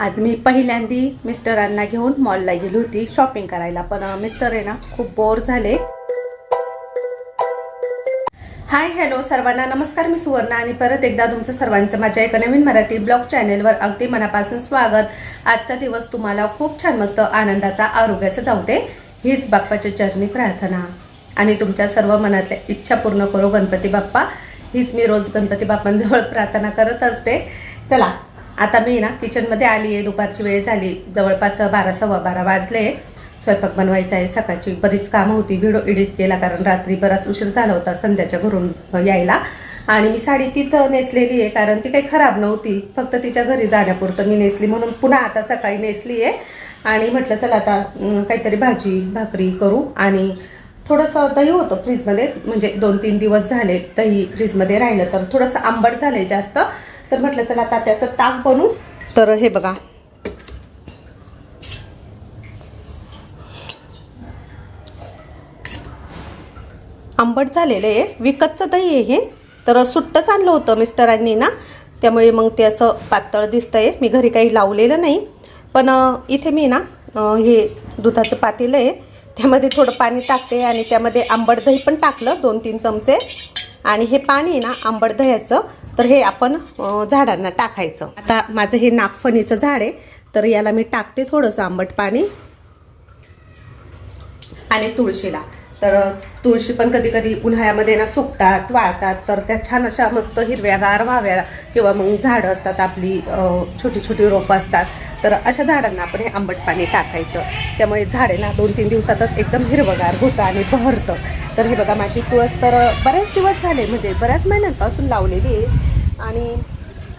आज मी पहिल्यांदी मिस्टरांना घेऊन मॉलला गेली होती शॉपिंग करायला. पण मिस्टर आहे ना खूप बोर झाले. हाय हॅलो सर्वांना. नमस्कार मी सुवर्णा आणि परत एकदा तुमचं सर्वांचं माझ्या एका नवीन मराठी ब्लॉग चॅनेलवर अगदी मनापासून स्वागत. आजचा दिवस तुम्हाला खूप छान मस्त आनंदाचा आरोग्याचा जाऊ दे हीच बाप्पाची चरणी प्रार्थना. आणि तुमच्या सर्व मनातल्या इच्छा पूर्ण करो गणपती बाप्पा. हीच मी रोज गणपती बाप्पांजवळ प्रार्थना करत असते. चला आता मी ना किचनमध्ये आली आहे. दुपारची वेळ झाली. जवळपास बारा सव्वा बारा वाजले. स्वयंपाक बनवायचा आहे. सकाळची बरीच कामं होती. व्हिडिओ एडिट केला कारण रात्री बराच उशीर झाला होता संध्याच्या घरून यायला. आणि मी साडी तीच नेसलेली आहे कारण ती काही खराब नव्हती. फक्त तिच्या घरी जाण्यापुरतं मी नेसली म्हणून पुन्हा आता सकाळी नेसली आहे. आणि म्हटलं चला आता काहीतरी भाजी भाकरी करू. आणि थोडंसं दही होतं फ्रीजमध्ये. म्हणजे दोन तीन दिवस झाले दही फ्रीजमध्ये राहिलं तर थोडंसं आंबट झालंय जास्त. तर म्हटलं चला आता त्याचं ताक बनवू. तर हे बघा. आंबट झालेलं आहे. विकतचं दही आहे हे. तर सुट्टंच आणलं होतं मिस्टरांनी ना त्यामुळे मग ते असं पातळ दिसतंय. मी घरी काही लावलेलं नाही. पण इथे मी ना हे दुधाचं पातेलं आहे. त्यामध्ये थोडं पाणी टाकते आणि त्यामध्ये आंबट दही पण टाकलं दोन तीन चमचे. आणि हे पाणी आहे ना आंबट दह्याचं. तर हे आपण झाडांना टाकायचं. आता माझं हे नागफणीचं झाड आहे तर याला मी टाकते थोडंसं आंबट पाणी आणि तुळशीला. तर तुळशी पण कधी कधी उन्हाळ्यामध्ये ना सुकतात वाळतात तर त्या छान अशा मस्त हिरव्यागार व्हाव्या किंवा मग झाडं असतात आपली छोटी छोटी रोपं असतात तर अशा झाडांना आपण हे आंबट पाणी टाकायचं. त्यामुळे झाडे ना दोन तीन दिवसातच एकदम हिरवगार होतं आणि बहरतं. तर हे बघा माझी तुळस तर बरेच दिवस झाले म्हणजे बऱ्याच महिन्यांपासून लावलेली आहे. आणि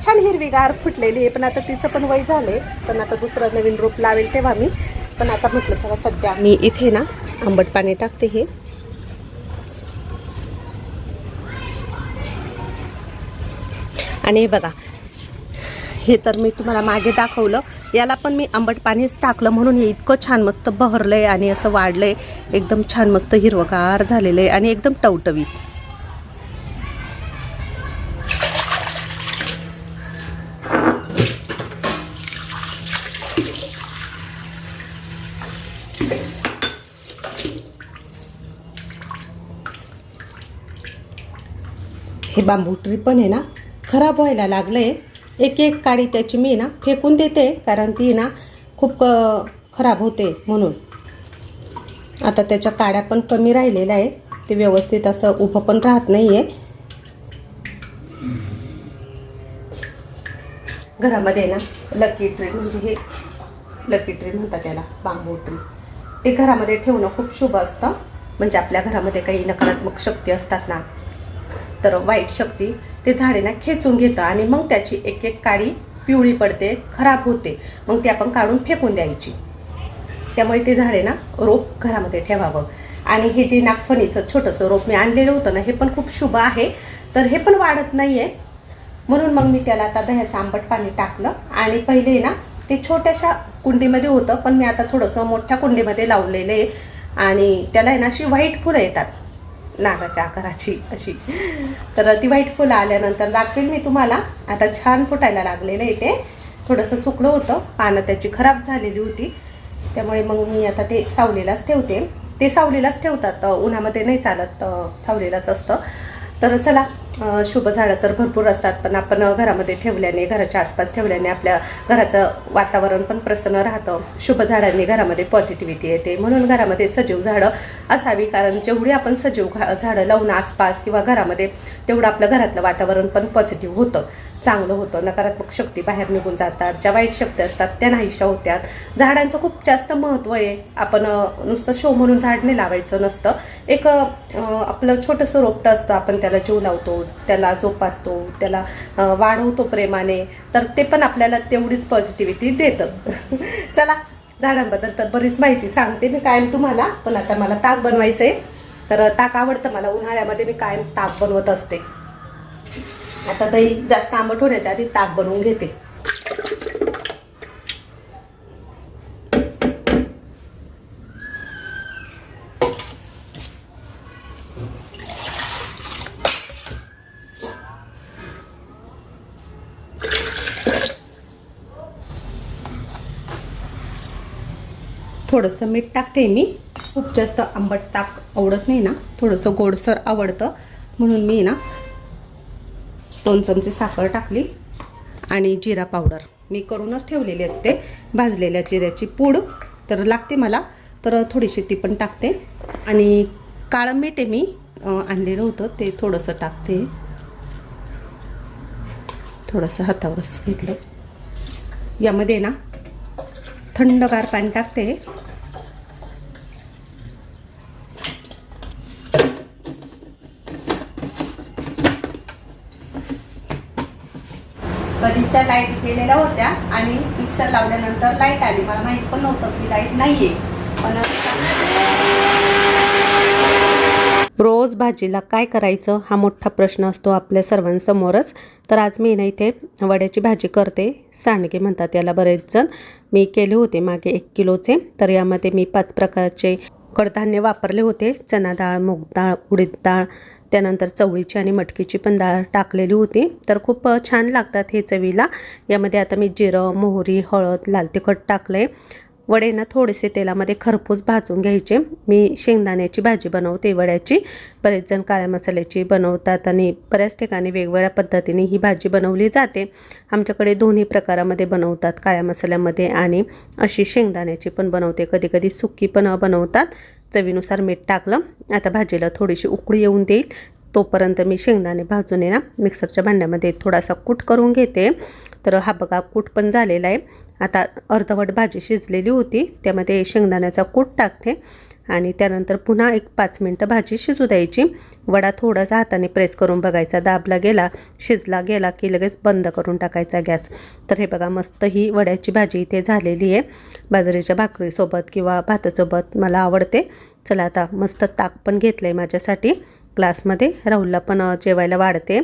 छान हिरवीगार फुटलेली आहे. पण आता तिचं पण वय झाले पण आता दुसरं नवीन रोप लावेल तेव्हा मी. पण आता म्हटलं चला सध्या मी इथे ना आंबट पाणी टाकते हे. आणि हे बघा हे तर मी तुम्हाला मागे दाखवलं. याला पण मी आंबट पाणीच टाकलं म्हणून हे इतकं छान मस्त बहरलं आहे आणि असं वाढलं आहे एकदम छान मस्त हिरवगार झालेलं आहे आणि एकदम टवटवीत. बांबू ट्री पण आहे ना खराब व्हायला लागलं आहे एक एक काडी त्याची मी ना फेकून देते कारण ती ना खूप खराब होते म्हणून. आता त्याच्या काड्या पण कमी राहिलेल्या आहे ते व्यवस्थित असं उभं पण राहत नाही आहे घरामध्ये ना लकी ट्री म्हणजे हे लकी ट्री म्हणतात त्याला बांबू ट्री ते घरामध्ये ठेवणं खूप शुभ असतं. म्हणजे आपल्या घरामध्ये काही नकारात्मक शक्ती असतात ना तर वाईट शक्ती ते झाडेना खेचून घेतं आणि मग त्याची एक एक काळी पिवळी पडते खराब होते. मग ती आपण काढून फेकून द्यायची. त्यामुळे ते झाडे ना रोप घरामध्ये ठेवावं. आणि हे जे नागफणीचं छोटंसं रोप मी आणलेलं होतं ना हे पण खूप शुभ आहे. तर हे पण वाढत नाही आहे म्हणून मग मी त्याला आता दह्याचं आंबट पाणी टाकलं. आणि पहिले ना ते छोट्याशा कुंडीमध्ये होतं पण मी आता थोडंसं मोठ्या कुंडीमध्ये लावलेलं आहे. आणि त्याला आहे ना अशी व्हाईट फुलं येतात. नागाच्या आकाराची अशी. तर ती व्हाईट फुलं आल्यानंतर दाखवेल मी तुम्हाला. आता छान फुटायला लागलेलं आहे ते. थोडंसं सुकलं होतं. पानं त्याची खराब झालेली होती. त्यामुळे मग मी आता ते सावलीलाच ठेवते. ते सावलीलाच ठेवतात. उन्हामध्ये नाही चालत सावलीलाच असतं. तर चला शुभ झाडं तर भरपूर असतात पण आपण घरामध्ये ठेवल्याने घराच्या आसपास ठेवल्याने आपल्या घराचं वातावरण पण प्रसन्न राहतं. शुभ झाडांनी घरामध्ये पॉझिटिव्हिटी येते. म्हणून घरामध्ये सजीव झाडं असावी कारण जेवढी आपण सजीव घा- झाडं लावून आसपास किंवा घरामध्ये तेवढं आपलं घरातलं वातावरण पण पॉझिटिव्ह होतं. चांगलं होतं. नकारात्मक शक्ती बाहेर निघून जातात. ज्या वाईट शक्ती असतात त्या नाहीशा होत्यात. झाडांचं खूप जास्त महत्त्व आहे. आपण नुसतं शो म्हणून झाड नाही लावायचं नसतं. एक आपलं छोटंसं रोपटं असतं. आपण त्याला जीव लावतो त्याला जोपासतो त्याला वाढवतो प्रेमाने. तर ते पण आपल्याला तेवढीच पॉझिटिव्हिटी देतं. चला झाडांबद्दल तर बरीच माहिती सांगते मी कायम तुम्हाला. पण आता मला ताक बनवायचं आहे तर ताक आवडतं मला. उन्हाळ्यामध्ये मी कायम ताक बनवत असते. आता दही जास्त आंबट होण्याच्या आधी ताक बनवून घेते. थोडंसं मीठ टाकते मी. खूप जास्त आंबट ताक आवडत नाही ना. थोडंसं गोडसर आवडतं. म्हणून मी ना दोन चमचे साखर टाकली आणि जिरा पावडर. मी करूनच ठेवलेली असते भाजलेल्या जिऱ्याची पूड. तर लागते मला. तर थोडीशी ती पण टाकते. आणि काळं मीठ आहे मी आणलेलं होतं. ते थोडंसं टाकते. थोडंसं हातावरच घेतलं. यामध्ये ना थंडगार पाणी टाकते. केलेल्या होत्या आणि मिक्सर लावल्यानंतर लाइट आली. मला माहीत पण नव्हतं की लाइट नाहीये. पण रोज भाजीला काय करायचं हा मोठा प्रश्न असतो आपल्या सर्वांसमोरच. तर आज मी ना इथे वड्याची भाजी करते. सांडगे म्हणतात याला बरेच जण मी केले होते मागे एक किलोचे. तर यामध्ये मी पाच प्रकारचे कडधान्य वापरले होते. चना डाळ मूग डाळ उडीद डाळ त्यानंतर चवळीची आणि मटकीची पण डाळ टाकलेली होती. तर खूप छान लागतात हे चवीला. यामध्ये आता मी जिरं मोहरी हळद लाल तिखट टाकले. वडे ना थोडेसे तेलामध्ये खरपूस भाजून घ्यायचे. मी शेंगदाण्याची भाजी बनवते वड्याची. बरेच जण काळ्या मसाल्याची बनवतात आणि बऱ्याच ठिकाणी वेगवेगळ्या पद्धतीने ही भाजी बनवली जाते. आमच्याकडे दोन्ही प्रकारामध्ये बनवतात काळ्या मसाल्यामध्ये आणि अशी शेंगदाण्याची पण बनवते. कधी कधी सुकी पण बनवतात. चवीनुसार मीठ टाकलं. आता भाजीला थोडीशी उकळी येऊन देईल. तोपर्यंत मी शेंगदाणे भाजून आहे ना मिक्सरच्या भांड्यामध्ये थोडासा कूट करून घेते. तर हा बघा कूट पण झालेला आहे. आता अर्धवट भाजी शिजलेली होती त्यामध्ये शेंगदाण्याचा कूट टाकते. आणि त्यानंतर पुन्हा एक पाच मिनटं भाजी शिजू द्यायची. वडा थोडासा हाताने प्रेस करून बघायचा. दाबला गेला शिजला गेला की लगेच बंद करून टाकायचा गॅस. तर हे बघा मस्त ही वड्याची भाजी इथे झालेली आहे. बाजरीच्या भाकरीसोबत किंवा भातासोबत मला आवडते. चला आता मस्त ताक पण घेतलं आहे माझ्यासाठी. ग्लासमध्ये राहुलला पण जेवायला वाढते.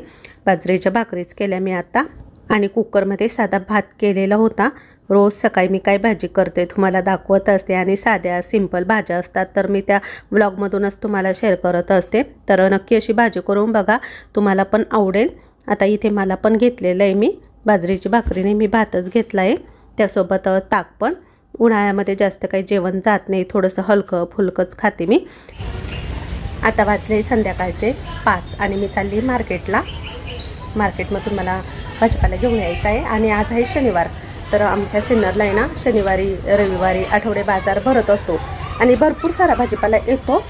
बाजरीच्या भाकरीच केल्या मी आता. आणि कुकरमध्ये साधा भात केलेला होता. रोज सकाळी मी काय भाजी करते तुम्हाला दाखवत असते आणि साध्या सिंपल भाज्या असतात तर मी त्या व्लॉगमधूनच तुम्हाला शेअर करत असते. तर नक्की अशी भाजी करून बघा तुम्हाला पण आवडेल. आता इथे मला पण घेतलेलं आहे मी बाजरीची भाकरीने मी भातच घेतला आहे त्यासोबत ताक पण. उन्हाळ्यामध्ये जास्त काही जेवण जात नाही थोडंसं हलकं फुलकंच खाते मी. आता वाजले संध्याकाळचे पाच आणि मी चालली मार्केटला मार्केटमधून मला भाजीपाला घेऊन यायचा आहे आणि आज आहे शनिवार. तर आमच्या सिन्नरला आहे ना शनिवारी रविवारी आठवडे बाजार भरत असतो. आणि भरपूर सारा भाजीपाला येतो.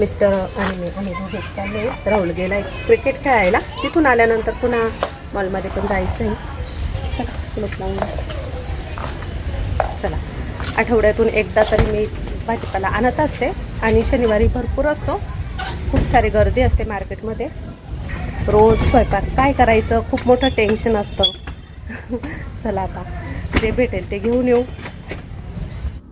मिस्टर आणि मी आम्ही दोघे चालले राहुल गेला आहे क्रिकेट खेळायला. तिथून आल्यानंतर पुन्हा मॉलमध्ये पण जायचं आहे चला लावून चला. आठवड्यातून एकदा तरी मी भाजीपाला आणत असते आणि शनिवारी भरपूर असतो. खूप सारी गर्दी असते मार्केटमध्ये रोज स्वयंपाक काय करायचं? खूप मोठं टेन्शन असतं. चला आता. जे भेटेल ते घेऊन येऊ.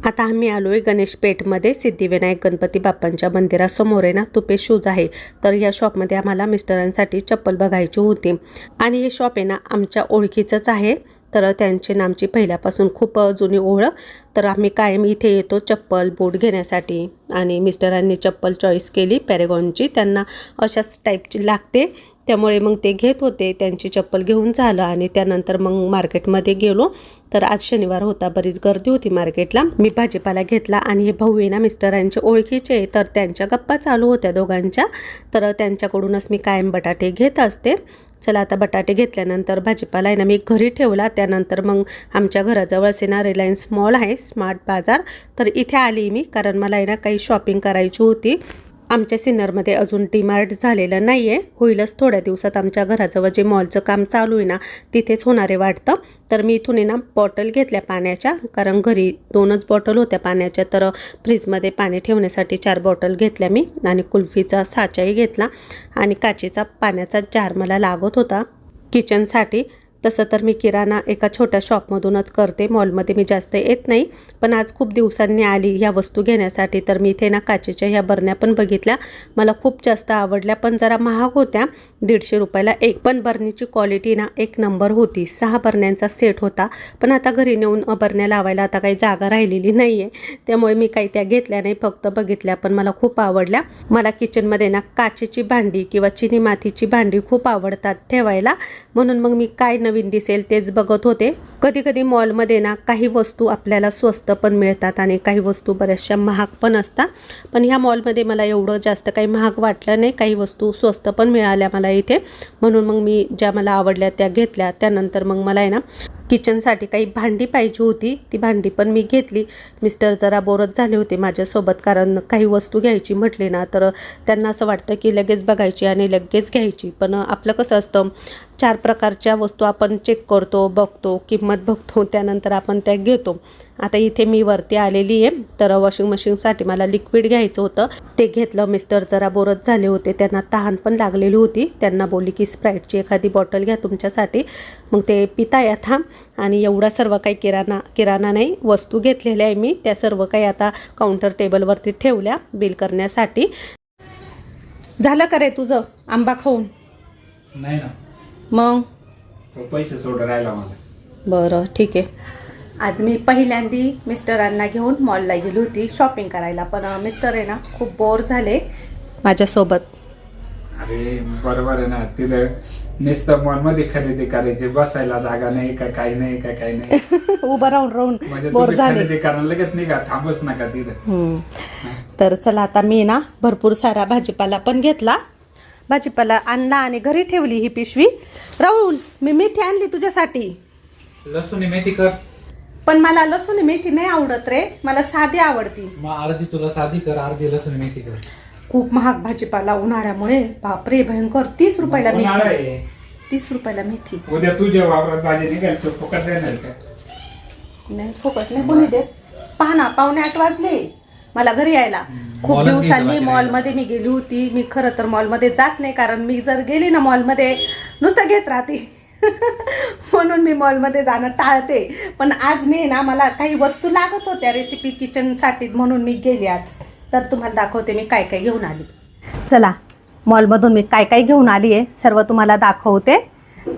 आता आम्ही आलो आहे गणेश पेठमध्ये. सिद्धिविनायक गणपती बाप्पांच्या मंदिरासमोर आहे ना तुपे शूज आहे. तर या शॉपमध्ये आम्हाला मिस्टरांसाठी चप्पल बघायची होती. आणि हे शॉप आहे ना आमच्या ओळखीचंच आहे. तर त्यांचे नामची पहिल्यापासून खूप जुनी ओळख. तर आम्ही कायम इथे येतो चप्पल बूट घेण्यासाठी. आणि मिस्टरांनी चप्पल चॉईस केली पॅरेगॉनची. त्यांना अशाच टाईपची लागते. त्यामुळे मग ते घेत होते त्यांची चप्पल घेऊन झालं आणि त्यानंतर मग मार्केटमध्ये गेलो. तर आज शनिवार होता बरीच गर्दी होती मार्केटला. मी भाजीपाला घेतला आणि हे भाऊ आहे ना मिस्टरांचे ओळखीचे तर त्यांच्या गप्पा चालू होत्या दोघांच्या. तर त्यांच्याकडूनच मी कायम बटाटे घेत असते. चला आता बटाटे घेतल्यानंतर भाजीपाला आहे ना मी घरी ठेवला. त्यानंतर मग आमच्या घराजवळच आहे ना रिलायन्स मॉल आहे स्मार्ट बाजार. तर इथे आली मी कारण मला आहे ना काही शॉपिंग करायची होती. आमच्या सिन्नरमध्ये अजून डीमार्ट झालेलं नाही आहे होईलच थोड्या दिवसात आमच्या घराजवळ जे मॉलचं काम चालू आहे ना तिथेच होणारे वाटतं. तर मी इथून आहे ना बॉटल घेतल्या पाण्याच्या कारण घरी दोनच बॉटल होत्या पाण्याच्या तर फ्रीजमध्ये पाणी ठेवण्यासाठी चार बॉटल घेतल्या मी आणि कुल्फीचा साचाही घेतला आणि काचेचा पाण्याचा जार मला लागत होता किचनसाठी तसं तर मी किराणा एका छोट्या शॉपमधूनच करते. मॉलमध्ये मी जास्त येत नाही. पण आज खूप दिवसांनी आली ह्या वस्तू घेण्यासाठी. तर मी इथे ना काचेच्या ह्या बरण्या पण बघितल्या. मला खूप जास्त आवडल्या. पण जरा महाग होत्या. दीडशे रुपयाला एक. पण बरणीची क्वालिटी ना एक नंबर होती. सहा बरण्यांचा सेट होता. पण आता घरी नेऊन बरण्या लावायला आता काही जागा राहिलेली नाही आहे त्यामुळे मी काही त्या घेतल्या नाही. फक्त बघितल्या. पण मला खूप आवडल्या. मला किचनमध्ये ना काचेची भांडी किंवा चिनी मातीची भांडी खूप आवडतात ठेवायला. म्हणून मग मी काय नवीन दिसेल तेच बघत होते. कधी कधी मॉलमध्ये ना काही वस्तू आपल्याला स्वस्त पण मिळतात आणि काही वस्तू बऱ्याचशा महाग पण असतात. पण ह्या मॉलमध्ये मला एवढं जास्त काही महाग वाटलं नाही. काही वस्तू स्वस्त पण मिळाल्या मला इथे. म्हणून मग मी ज्या मला आवडल्या त्या घेतल्या. त्यानंतर मग मला आहे ना किचनसाठी काही भांडी पाहिजे होती. ती भांडी पण मी घेतली. मिस्टर जरा बोरच झाले होते माझ्यासोबत कारण काही वस्तू घ्यायची म्हटली ना तर त्यांना असं वाटतं की लगेच बघायची आणि लगेच घ्यायची. पण आपलं कसं असतं चार प्रकारच्या वस्तू आपण चेक करतो बघतो किंमत बघतो त्यानंतर आपण त्या घेतो. आता इथे मी वरती आलेली आहे. तर वॉशिंग मशीनसाठी मला लिक्विड घ्यायचं होतं. ते घेतलं मिस्टर जरा बोरच झाले होते. त्यांना तहान पण लागलेली होती. त्यांना बोलली की स्प्राईटची एखादी बॉटल घ्या तुमच्यासाठी. मग ते पिताय आता आणि एवढा सर्व काही किराणा किराणा नाही वस्तू घेतलेल्या आहे मी. त्या सर्व काही आता काउंटर टेबलवरती ठेवल्या बिल करण्यासाठी. झालं का रे तुझं आंबा खाऊन? नाही ना. मग? तो पैसे सोड राहिला मला. बरं ठीक आहे. आज मी पहिल्यांदी मिस्टरांना घेऊन मॉलला गेली होती शॉपिंग करायला. पण मिस्टर आहे ना खूप बोर झाले माझ्यासोबत. अरे बरोबर आहे ना. तिथं नुसतं मॉलमध्ये खरेदी करायची बसायला जागा नाही का काही नाही का काही नाही. उभं राहून राहून म्हणजे बोर तुम्ही झाले. खरेदी करायला लगेच नाही का थांबच नका तिथं. हम्म. तर चला आता मी ना भरपूर सारा भाजीपाला पण घेतला. भाजीपाला आणला आणि घरी ठेवली ही पिशवी. राहुल मी मेथी आणली तुझ्यासाठी. लसूण मेथी कर. पण मला लसूण मेथी नाही आवडत रे. मला साधी आवडती. मग अर्धी तुला साधी कर. अर्धी लसूण मेथी कर. खूप महाग भाजीपाला उन्हाळ्यामुळे. बापरे भयंकर. तीस रुपयाला उन्हाळा मेथी. आहे. तीस रुपयाला मेथी. उद्या तुझ्या वावरात भाजी निघाल तू फुकट देणार का? नाही फुकट नाही. कोणी देत? पहा ना पावणे आठ वाजले. मला घरी यायला. खूप मॉलच दिवसांनी मॉलमध्ये मी गेली होती. मी खरं तर मॉलमध्ये जात नाही कारण मी जर गेली ना मॉलमध्ये नुसतं घेत राहते. म्हणून मी मॉलमध्ये जाणं टाळते. पण आज मी ना मला काही वस्तू लागत होत्या रेसिपी किचनसाठी म्हणून मी गेली आज. तर तुम्हाला दाखवते मी काय काय घेऊन आली. चला मॉलमधून मी काय काय घेऊन आली आहे सर्व तुम्हाला दाखवते.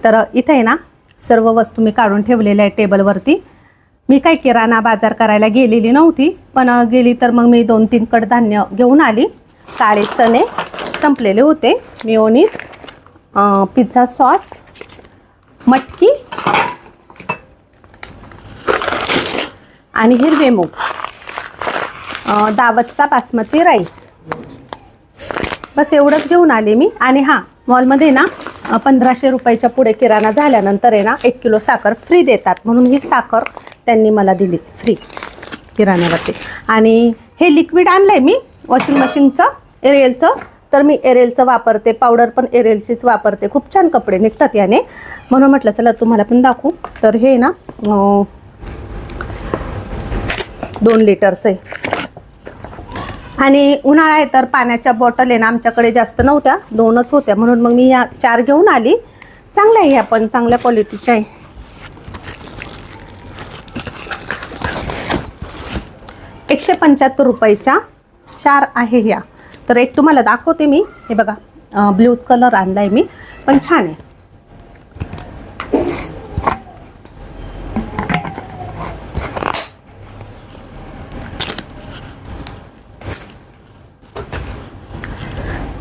तर इथे ना सर्व वस्तू मी काढून ठेवलेल्या आहे टेबलवरती. मी काय किराणा बाजार करायला गेलेली नव्हती पण गेली तर मग मी दोन तीन कडधान्य घेऊन आली. काळे चणे संपलेले होते मिओनीज पिझ्झा सॉस मटकी आणि हिरवे मूग. दावतचा बासमती राईस. बस एवढंच घेऊन आले मी. आणि हां मॉलमध्ये ना पंधराशे रुपयाच्या पुढे किराणा झाल्यानंतर आहे ना एक किलो साखर फ्री देतात. म्हणून ही साखर त्यांनी मला दिली फ्री किराण्यावरती. आणि हे लिक्विड आणलं आहे मी वॉशिंग मशीनचं एरियलचं तर मी एरेलचं वापरते पावडर पण एरेलचीच वापरते. खूप छान कपडे निघतात याने. म्हणून म्हटलं चला तुम्हाला पण दाखवू. तर हे ना दोन लिटरचं. आहे आणि उन्हाळा आहे तर पाण्याच्या बॉटल आहे ना आमच्याकडे जास्त नव्हत्या दोनच होत्या. म्हणून मग मी या चार घेऊन आली. चांगल्या आहे ह्या पण चांगल्या क्वालिटीच्या आहे. एकशे पंच्याहत्तर रुपयाच्या चार आहे ह्या तर एक तुम्हाला दाखवते मी. हे बघा ब्ल्यूज कलर आणलाय मी. पण छान आहे.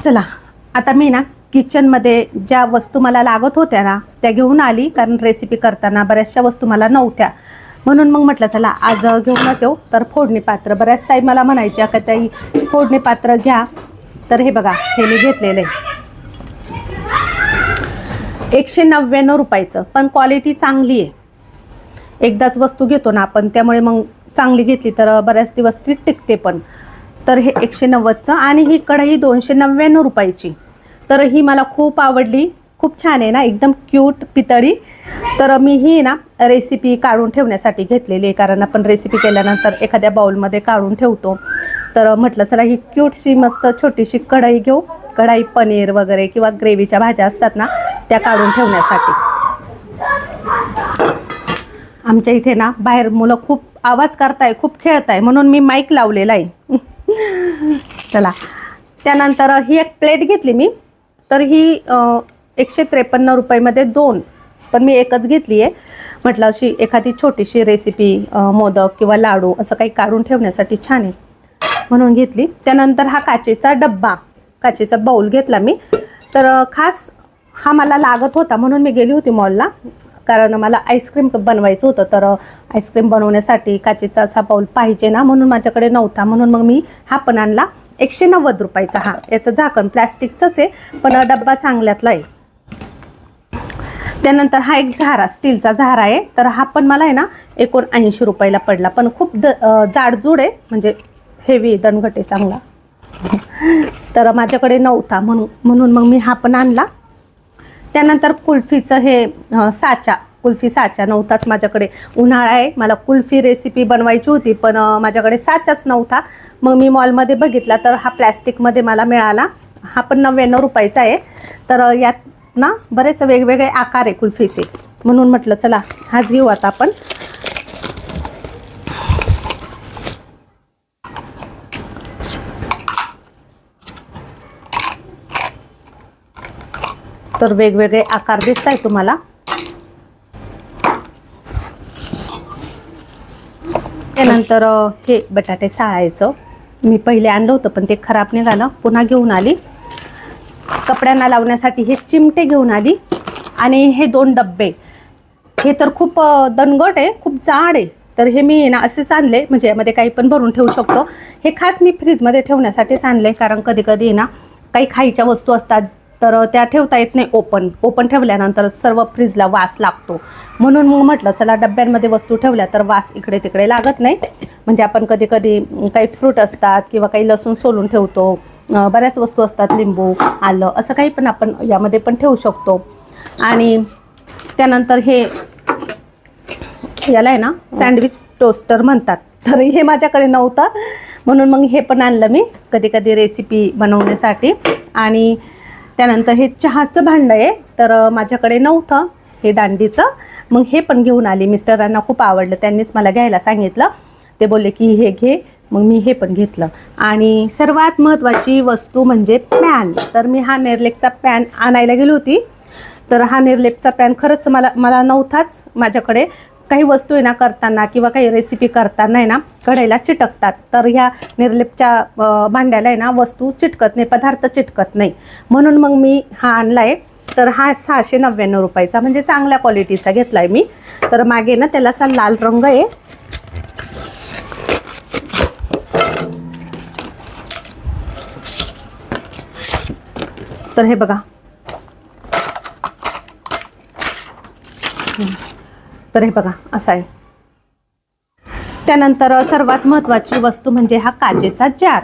चला आता मी ना किचनमध्ये ज्या वस्तू मला लागत होत्या ना त्या घेऊन आली. कारण रेसिपी करताना बऱ्याचशा वस्तू मला नव्हत्या. म्हणून मग म्हटलं चला आज घेऊनच येऊ. तर फोडणी पात्र बऱ्याच ताई मला म्हणायच्या का ताई फोडणी पात्र घ्या. तर हे बघा हे मी घेतलेलं आहे. एकशे नव्याण्णव रुपयाचं पण क्वालिटी चांगली आहे. एकदाच वस्तू घेतो ना आपण त्यामुळे मग चांगली घेतली तर बऱ्याच दिवस ती टिकते पण. तर हे एकशे नव्वदचं आणि ही कढई दोनशे नव्याण्णव रुपयाची. तर ही मला खूप आवडली. खूप छान आहे ना एकदम क्यूट पितळी. तर मी ही ना रेसिपी काढून ठेवण्यासाठी घेतलेली आहे. कारण आपण रेसिपी केल्यानंतर एखाद्या बाउलमध्ये काढून ठेवतो. तर म्हटलं चला ही क्यूटशी मस्त छोटीशी कढई घेऊ. कढाई पनीर वगैरे किंवा ग्रेव्हीच्या भाज्या असतात ना त्या काढून ठेवण्यासाठी. आमच्या इथे ना बाहेर मुलं खूप आवाज करताय खूप खेळताय म्हणून मी माईक लावलेला आहे. चला. त्यानंतर ही एक प्लेट घेतली मी. तर ही एकशे त्रेपन्न रुपयामध्ये दोन. पण मी एकच घेतली आहे. म्हटलं अशी एखादी छोटीशी रेसिपी मोदक किंवा लाडू असं काही काढून ठेवण्यासाठी छान आहे. म्हणून घेतली. त्यानंतर हा काचेचा डब्बा काचेचा बाऊल घेतला मी. तर खास हा मला लागत होता म्हणून मी गेली होती मॉलला कारण मला आईस्क्रीम बनवायचं होतं. तर आईस्क्रीम बनवण्यासाठी काचेचा असा बाऊल पाहिजे ना म्हणून माझ्याकडे नव्हता. म्हणून मग मी हा पण आणला. एकशे नव्वद रुपयाचा हा. याचं झाकण प्लॅस्टिकचंच आहे. पण डब्बा चांगल्यातला आहे. त्यानंतर हा एक झारा स्टीलचा झारा आहे. तर हा पण मला आहे ना एकोणऐंशी रुपयाला पडला. पण खूप द जाडजूड आहे. म्हणजे हेवी दणघट आहे चांगला. तर माझ्याकडे नव्हता म्हणून म्हणून मग मी हा पण आणला. त्यानंतर कुल्फीचं हे साचा कुल्फी साचा नव्हताच माझ्याकडे. उन्हाळा आहे. मला कुल्फी रेसिपी बनवायची होती पण माझ्याकडे साचाच नव्हता. मग मी मॉलमध्ये बघितला तर हा प्लॅस्टिकमध्ये मला मिळाला. हा पण नव्याण्णव रुपयाचा आहे. तर यात ना? बरेच वेगवेगळे आकार आहे कुल्फीचे. म्हणून म्हटलं चला हाच घेऊ आता आपण. तर वेगवेगळे आकार दिसत आहे तुम्हाला. त्यानंतर हे बटाटे साळायचं. मी पहिले आणलं होतं पण ते खराब निघालं. पुन्हा घेऊन आली. कपड्यांना लावण्यासाठी हे चिमटे घेऊन आली. आणि हे दोन डब्बे. हे तर खूप दणगट आहे खूप जाड आहे. तर हे मी ना असेच आणले. म्हणजे यामध्ये काही पण भरून ठेवू शकतो. हे खास मी फ्रीजमध्ये ठेवण्यासाठीच आणले. कारण कधी कधी ना काही खायच्या वस्तू असतात तर त्या ठेवता येत नाही ओपन. ओपन ठेवल्यानंतर सर्व फ्रीजला वास लागतो. म्हणून मग म्हटलं चला डब्यांमध्ये वस्तू ठेवल्या तर वास इकडे तिकडे लागत नाही. म्हणजे आपण कधी कधी काही फ्रूट असतात किंवा काही लसूण सोलून ठेवतो. बऱ्याच वस्तू असतात लिंबू आलं असं काही पण आपण यामध्ये पण ठेवू शकतो. आणि त्यानंतर हे याला आहे ना सँडविच टोस्टर म्हणतात. तर हे माझ्याकडे नव्हतं. म्हणून मग हे पण आणलं मी कधी कधी रेसिपी बनवण्यासाठी. आणि त्यानंतर हे चहाचं भांडं आहे तर माझ्याकडे नव्हतं हे दांडीचं. मग हे पण घेऊन आली. मिस्टरांना खूप आवडलं. त्यांनीच मला घ्यायला सांगितलं. ते बोलले की हे घे मग मी हे पण घेतलं. आणि सर्वात महत्त्वाची वस्तू म्हणजे पॅन. तर मी हा नेरलेकचा पॅन आणायला गेली होती. तर हा निर्लेपचा पॅन खरंच मला मला नव्हताच माझ्याकडे. काही वस्तू आहे ना करताना किंवा काही रेसिपी करताना आहे ना कढईला चिटकतात. तर ह्या निर्लेपच्या भांड्याला आहे ना वस्तू चिटकत नाही पदार्थ चिटकत नाही. म्हणून मग मी हा आणला आहे तर हा सहाशे नव्याण्णव रुपयाचा म्हणजे चांगल्या क्वालिटीचा घेतला आहे मी. तर मागे ना त्याला असा लाल रंग आहे. तर हे बघा. तर हे बघा असं आहे. त्यानंतर सर्वात महत्त्वाची वस्तू म्हणजे हा काचेचा जार.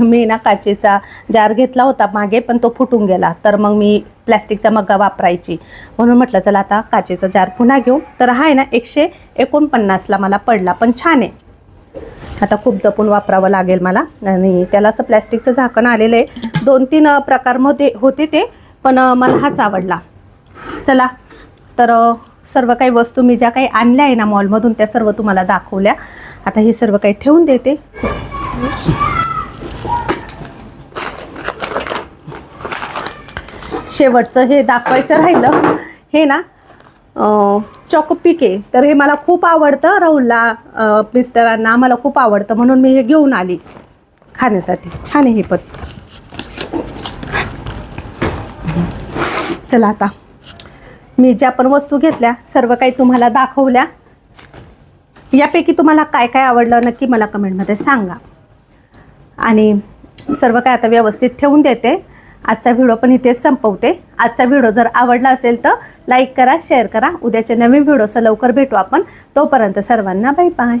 मी ना काचेचा जार घेतला होता मागे पण तो फुटून गेला. तर मग मी प्लॅस्टिकचा मग्गा वापरायची. म्हणून म्हटलं चला आता काचेचा जार पुन्हा घेऊ. तर हा आहे ना एकशे एकोणपन्नासला मला पडला पण छान आहे. आता खूप जपून वापरावं लागेल मला. आणि त्याला असं प्लॅस्टिकचं झाकण आलेलं आहे. दोन तीन प्रकारमध्ये होते ते पण मला हाच आवडला. चला तर सर्व काही वस्तू मी ज्या काही आणल्या आहे ना मॉलमधून त्या सर्व तुम्हाला दाखवल्या. आता हे सर्व काही ठेवून देते. शेवटचं हे दाखवायचं राहिलं. हे ना चॉकोपिक. आहे तर हे मला खूप आवडतं राहुलला मिस्टरांना मला खूप आवडतं म्हणून मी हे घेऊन आली खाण्यासाठी. छान आहे हे पण. चला आता. मी ज्या पण वस्तू घेतल्या सर्व काही तुम्हाला दाखवल्या. यापैकी तुम्हाला काय काय आवडलं नक्की मला कमेंटमध्ये सांगा. आणि सर्व काय आता व्यवस्थित ठेवून देते. आजचा व्हिडिओ पण इथेच संपवते. आजचा व्हिडिओ जर आवडला असेल तर लाईक करा शेअर करा. उद्याच्या नवीन व्हिडिओचं लवकर भेटू आपण. तोपर्यंत सर्वांना बाय बाय.